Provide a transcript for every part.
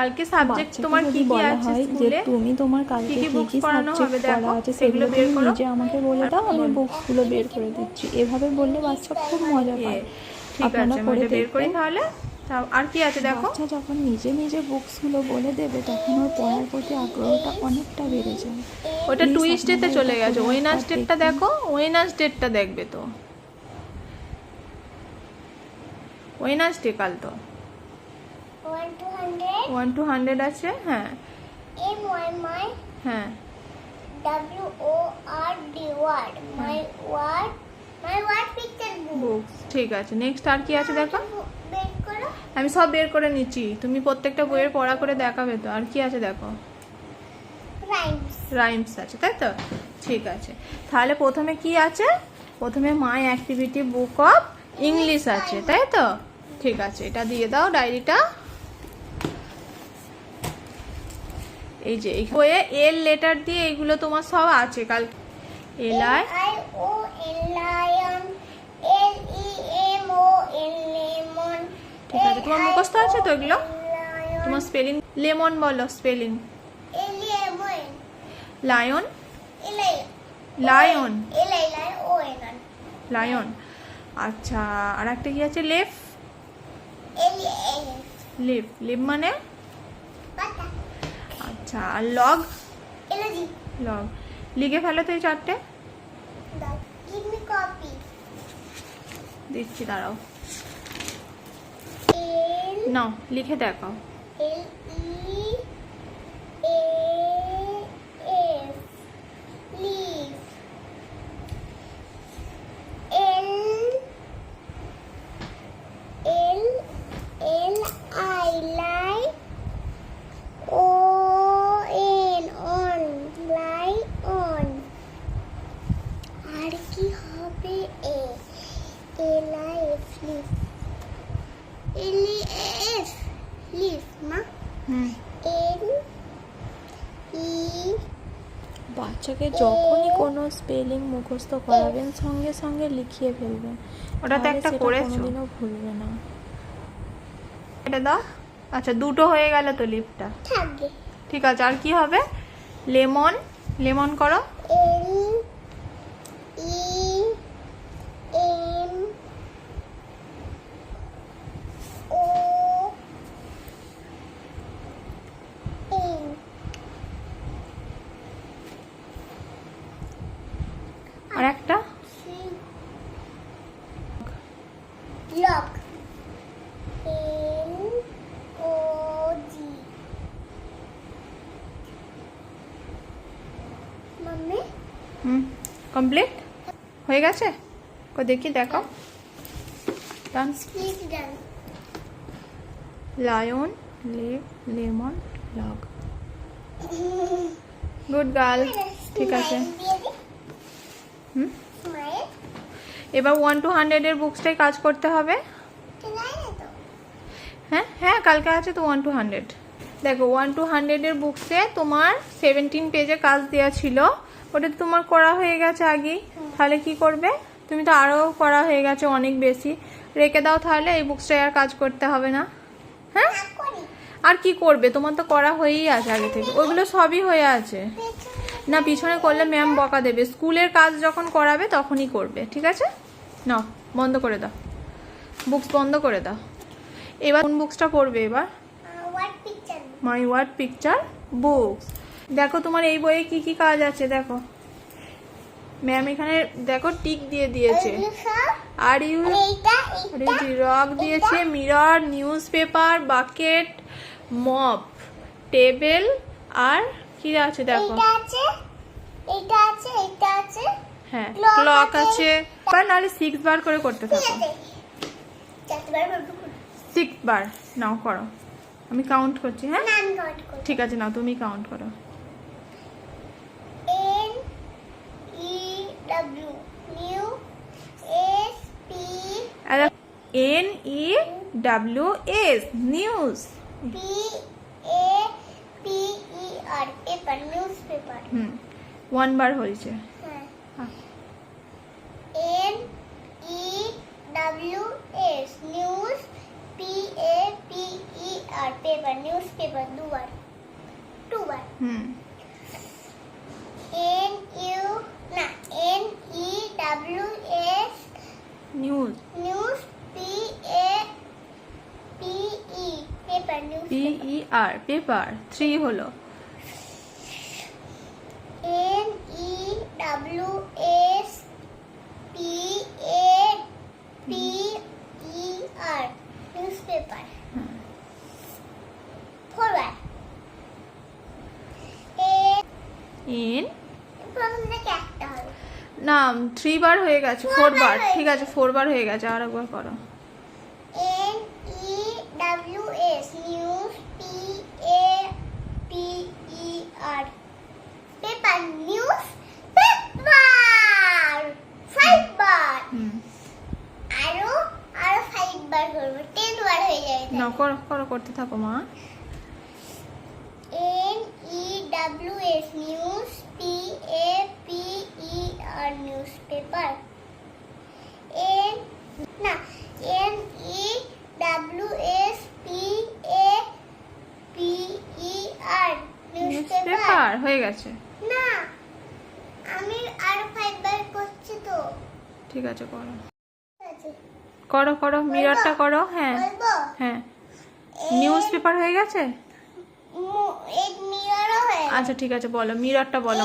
কালকে সাবজেক্ট তোমার কি কি আছে যে স্কুলে তুমি তোমার কালকে কি কি কি পড়ানো হবে সাবজেক্ট দেখো, পড়া আছে সেগুলো বের করো। নিজে আমাকে বলে দাও আমি বুকগুলো বের করে দিচ্ছি। এভাবে বললে বাচ্চা খুব মজা পায়। ঠিক আছে করে বের করি তাহলে। আর কি আছে দেখো? বাচ্চা যখন নিজে নিজে বুকসগুলো বলে দেবে তখন ওর পড়ার প্রতি আগ্রহটা অনেকটা বেড়ে যায়। ওটা টুইস্টেতে আপনারা চলে গেছে। ওয়েনাস ডেটটা। দেখো ওয়েনাস ডেটটা দেখবে তো। ওয়েনাস ডে কাল তো. ওয়ান টু হান্ড্রেড আছে? হ্যাঁ। M Y my হ্যাঁ। W O R D word. My word. My word picture book. Books ঠিক আছে। নেক্সট আর কি আছে দেখো? আমি সব বের করে নিচ্ছি। তুমি প্রত্যেকটা বইয়ের পড়া করে দেখাবে তো। আর কি আছে দেখো. রাইমস আছে তাই তো? ঠিক আছে। তাহলে প্রথমে কি আছে? প্রথমে my activity book of English আছে তাই তো? ঠিক আছে এটা দিয়ে দাও ডায়েরিটা। এই যে এই বইয়ে এল লেটার দিয়ে এইগুলো তোমার সব আছে কাল L I O N lion. L E M O N lemon. ঠিক আছে তোমার মুখস্থ আছে তো এগুলো তোমার স্পেলিং লেমন বলো স্পেলিং. Lion lion. লায়ন আচ্ছা আর একটা কি আছে লেফ. লিভ লিভ মানে পাতা আচ্ছা আর লগ লগ লিখে ফেলো তো এই চারটে দিচ্ছি দাঁড়াও। নাও লিখে দেখাও। E F leaf L L L I. lie O N on lie on আর কি হবে এ মা হুম। এন ই বাচ্চাকে যখনই কোনো স্পেলিং মুখস্থ করাবেন সঙ্গে সঙ্গে লিখিয়ে ফেলবেন। ওটা তো তাহলে একটা সেটা করেছ। কোনোদিনও ভুলবে না। এটা দাও। আচ্ছা দুটো হয়ে গেল তো লিফটটা থাকবে। ঠিক আছে আর কি হবে? লেমন লেমন করো এল ই এম ও এন আর একটা C lock N O G mummy hmm complete হয়ে গেছে? কো দেখি, দেখাও। Done speak done lion leave lemon log good girl ঠিক আছে। হুম? এবার ওয়ান টু হান্ড্রেডের বুকসটাই কাজ করতে হবে। হ্যাঁ হ্যাঁ কালকে আছে তো ওয়ান টু হান্ড্রেড দেখো ওয়ান টু হান্ড্রেডের বুকসে তোমার সেভেন্টিন পেজে কাজ দেওয়া ছিল। ওটা তোমার করা হয়ে গেছে আগেই। তাহলে কি করবে? তুমি তো আরও করা হয়ে গেছে অনেক বেশি। রেখে দাও তাহলে এই বুকসটায় আর কাজ করতে হবে না। হ্যাঁ? আর কি করবে? তোমার তো করা হয়েই আছে আগে থেকে। ওইগুলো সবই হয়ে আছে। না পিছনে করলে ম্যাম বকা দেবে। স্কুলের কাজ যখন করাবে তখনই করবে ঠিক আছে? নাও বন্ধ করে দাও। বুকস বন্ধ করে দাও। এবার কোন বুকসটা পড়বে এবার? মাই ওয়ার্ড পিকচার বুকস দেখো তোমার এই বইয়ে কি কি কাজ আছে দেখো। ম্যাম এখানে দেখো টিক দিয়ে দিয়েছে। আর ইউ রক দিয়েছে mirror newspaper bucket mop table আর কি আছে দেখো। এইটা আছে এইটা আছে হ্যাঁ ক্লক আছে। আছে। বা নাহলে সিক্স বার করে করতে ঠিক থাকো। আছে। সিক্স বার নাও করো। আমি কাউন্ট করছি হ্যাঁ? করি ঠিক আছে নাও তুমি কাউন্ট করো N E W new S P N E W S news P A P E R paper newspaper hmm one বার হয়েছে। হ্যাঁ। হ্যাঁ। N E W S news P A P E R paper newspaper hmm N U না N E W S news news P A P E paper news P E R paper three হলো। N E W S P A P E R newspaper forward N না three বার হয়ে গেছে four বার ঠিক আছে four বার হয়ে গেছে আর একবার করো N E W S news P A P E R paper newspaper five bar hmm আরও আরও ফাইভ বার করব টেন বার হয়ে যাবে না করো করো করতে থাকো মা। N E W S news P A P E R newspaper N না N E W S P A P E R newspaper হয়ে গেছে। না আমি আর করছি তো। ঠিক আছে করো। করো করো মিররটা করো হ্যাঁ। হ্যাঁ। নিউজ পেপার হয়ে গেছে? আচ্ছা ঠিক আছে বলো মিররটা বলো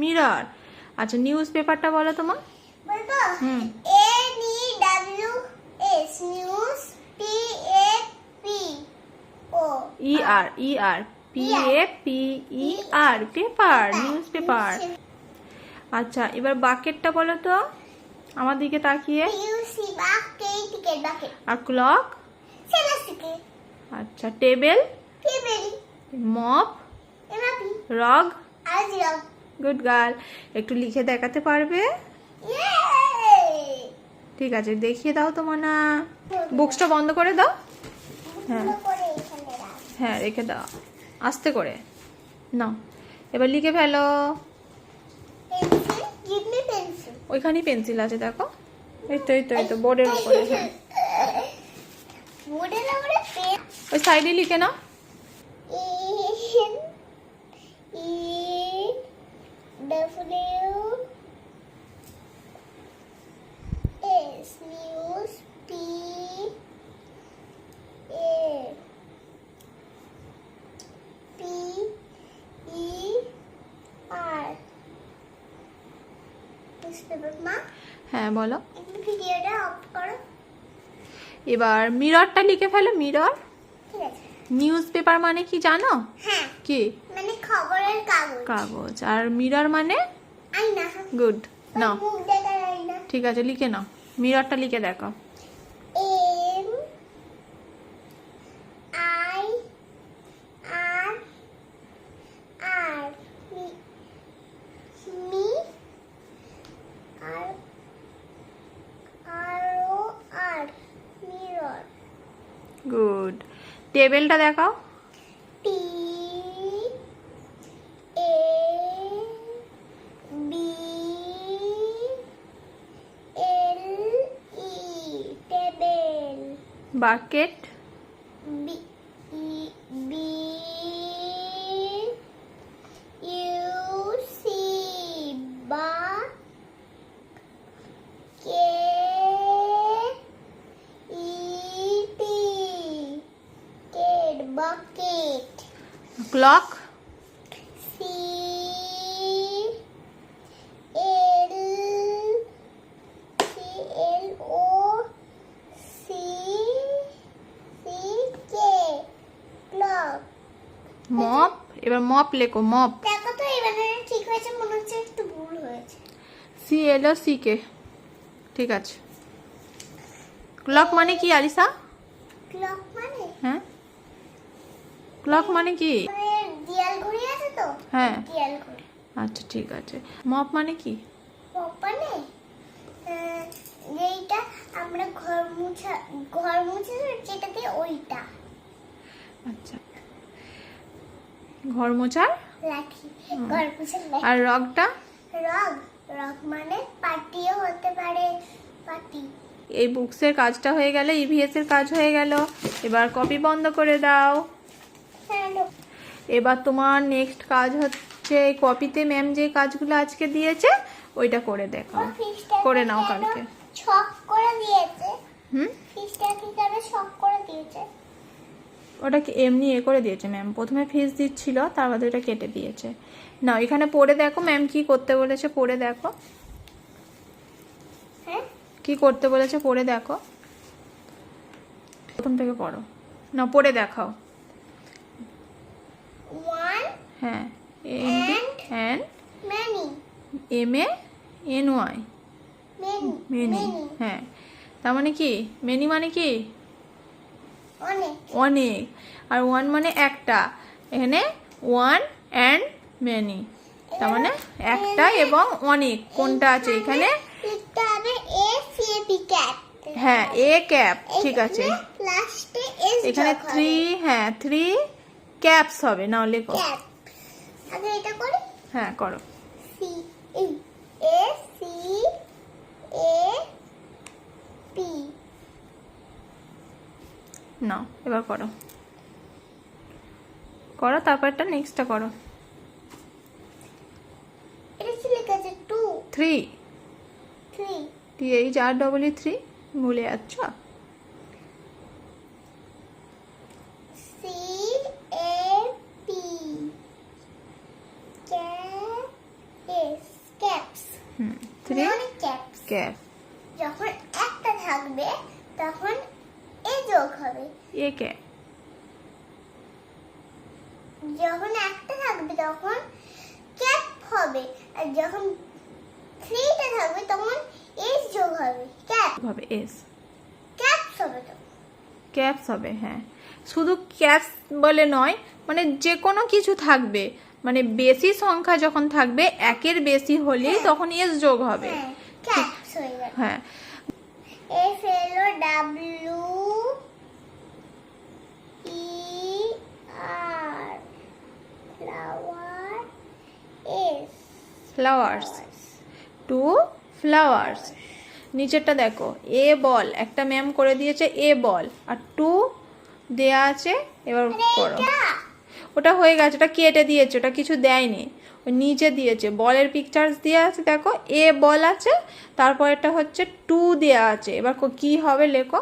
মিরর আচ্ছা নিউজ পেপারটা বলো তোমার হুম। E R E R P A P E R paper news paper আচ্ছা এবার বাকেটটা বলো তো। আমার দিকে তাকিয়ে। আর ক্লক আচ্ছা table mop rug good girl একটু লিখে দেখাতে পারবে? ঠিক আছে দেখিয়ে দাও তোমার না বুকসটা বন্ধ করে দাও। হ্যাঁ। হ্যাঁ রেখে দাও। আস্তে করে। নাও। এবার লিখে ফেলো। Give pencil. ওইখানেই পেন্সিল আছে দেখো। এই তো এই তো এই তো বোর্ডের উপরে ওই সাইডে লিখে নাও। news P E R হ্যাঁ বলো। এবার মিররটা লিখে ফেলো মিরর। নিউজ পেপার মানে কি জানো? হ্যাঁ। কি? মানে খবরের কাগজ। কাগজ। আর মিরর মানে? গুড নাও। দেখার আইনা ঠিক আছে লিখে নাও। মিররটা লিখে দেখো M I R R me me R R O R mirror good টেবিলটা দেখাও T A B L E table bucket clock C L C L O C C K clock mop এবার মপ লেখো mop দেখো তো এবারে ঠিক হয়েছে মনে হচ্ছে একটু ভুল হয়েছে। সি এল ও সি কে ঠিক আছে। ক্লক মানে কি আলিসা ক্লক মানে? হ্যাঁ? ক্লক মানে কি? দিয়াল ঘড়ি আছে তো? হ্যাঁ। দিয়াল ঘড়ি। আচ্ছা ঠিক আছে। মপ মানে কি? মানে যেইটা আমরা ঘর মুছা ঘর মুছে যেটা দিয়ে ওইটা। আচ্ছা। ঘর মোছার? লাঠি ঘর মুছে লাঠি। আর রগটা? রগ রগ মানে পাটিও হতে পারে পাটি। এই বুকসের কাজটা হয়ে গেলে ইভিএস এর কাজ হয়ে গেল। এবার কপি বন্ধ করে দাও। এবার তোমার নেক্সট কাজ হচ্ছে এই কপিতে ম্যাম যে কাজগুলো আজকে দিয়েছে ওইটা করে দেখাও। করে নাও কালকে। ছক করে দিয়েছে? হুম? ফিসটা কি ছক করে দিয়েছে? ওটা কি এমনি এ করে দিয়েছে ম্যাম প্রথমে ফিস দিচ্ছিল তার বাদে ওটা কেটে দিয়েছে। না এখানে পড়ে দেখো ম্যাম কি করতে বলেছে পড়ে দেখো। হ্যাঁ? কি করতে বলেছে পড়ে দেখো। প্রথম থেকে পড়ো। না পড়ে দেখাও ওয়ান হ্যাঁ N and M A N Y. Many হ্যাঁ। তার মানে কি? মেনি মানে কি? অনেক। আর ওয়ান মানে একটা। এখানে ওয়ান অ্যান্ড মেনি তার মানে একটা এবং অনেক। কোনটা আছে এখানে বি হ্যাঁ এ ক্যাপ ঠিক আছে। এখানে থ্রি হ্যাঁ থ্রি ক্যাপস হবে। নাও লেখো। আগে এটা করি। হ্যাঁ করো। C E A C A P নাও এবার করো। করো তারপরটা নেক্সটটা করো। এটা কি লেখা আছে? Two three three T H R double E three ভুলে যাচ্ছ C A P cap S caps hmm three অনেক যখন একটা থাকবে তখন এ যোগ হবে। এ ক্যাপ যখন একটা থাকবে তখন ক্যাপ হবে। আর যখন থ্রিটা থাকবে তখন এস যোগ হবে। ক্যাপ। হবে এস। ক্যাপস হবে তো। ক্যাপস হবে হ্যাঁ। শুধু ক্যাপস বলে নয় মানে যে কোনো কিছু থাকবে। মানে বেশি সংখ্যা যখন থাকবে একের বেশি হলেই তখন এস যোগ হবে। হ্যাঁ ক্যাপস যাবে F L O W E R flower S flowers two flowers নিচেরটা দেখো এ বল একটা ম্যাম করে দিয়েছে এ বল আর টু দেয়া আছে এবার করো। ওটা হয়ে গেছে ওটা কেটে দিয়েছে ওটা কিছু দেয়নি। নিচে দিয়েছে বলের পিকচার্স দিয়ে আছে দেখো এ বল আছে তারপর এটা হচ্ছে টু দেওয়া আছে এবার কি হবে লেখো।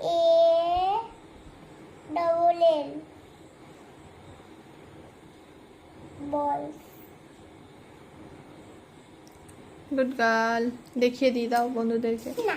A double ball good girl দেখিয়ে দিয়ে দাও বন্ধুদেরকে। না।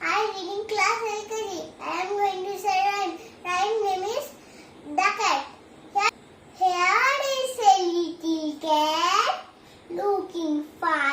I read in class LKG. I am going to say rhyme. Rhyme name is The Cat. Here- Here is a little cat looking fine